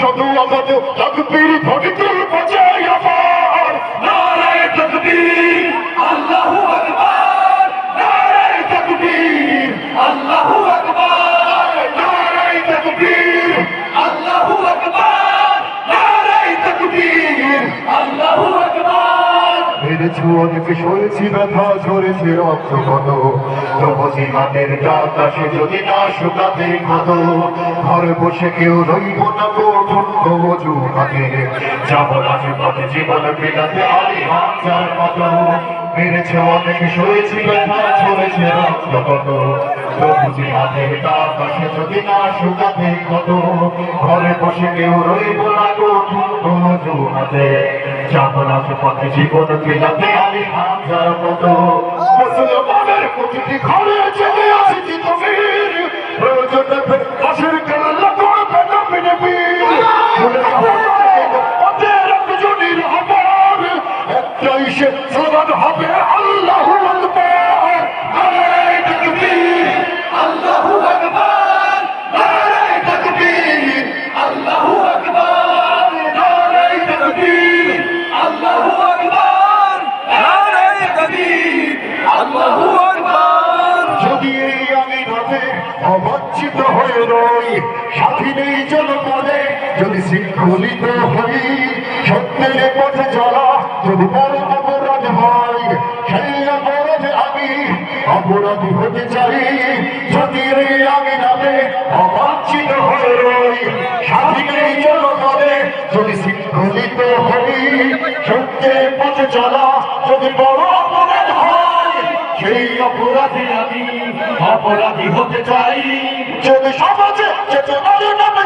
শুধু আমাদের তকবীর ঘটিতুল বাজাই আমার নারায় তকবীর রক্ত কত যদি না শুকাতে কত ঘরে বসে কেউ রইব না গো ঠুনক মজু হাতে যাব রাজু পথে জীবন বিলাতে আলি হাজার মতো মেরেছে, অনেক সয়েছি, ব্যথা ঝরেছে রক্ত কত। তবজি হাতের ডাক আসে যদি না শুকাতে কত, ঘরে বসে কেউ রইব না গো মজু যাব পথে জীবন বিলাতে আলি হাজার মতো মুসলমানের প্রতিটি একটাই সে স্লোগান হবে, আল্লাহু আকবার, নারায়ে তাকবীর যদি এই হয়ে সাথী নেই জনপদে, যদি শৃঙ্খলিত অপরাধী হতে চাই, যদি আমি নামে অবাঞ্ছিত হয়ে রই নেই জনপদে যদি শৃঙ্খলিত হই সত্যের পথে চলা যদি বড় অপরাধ হয়, সেই অপরাধে আমি অপরাধী হতে চাই। যদি সমাজে চেতনার নামে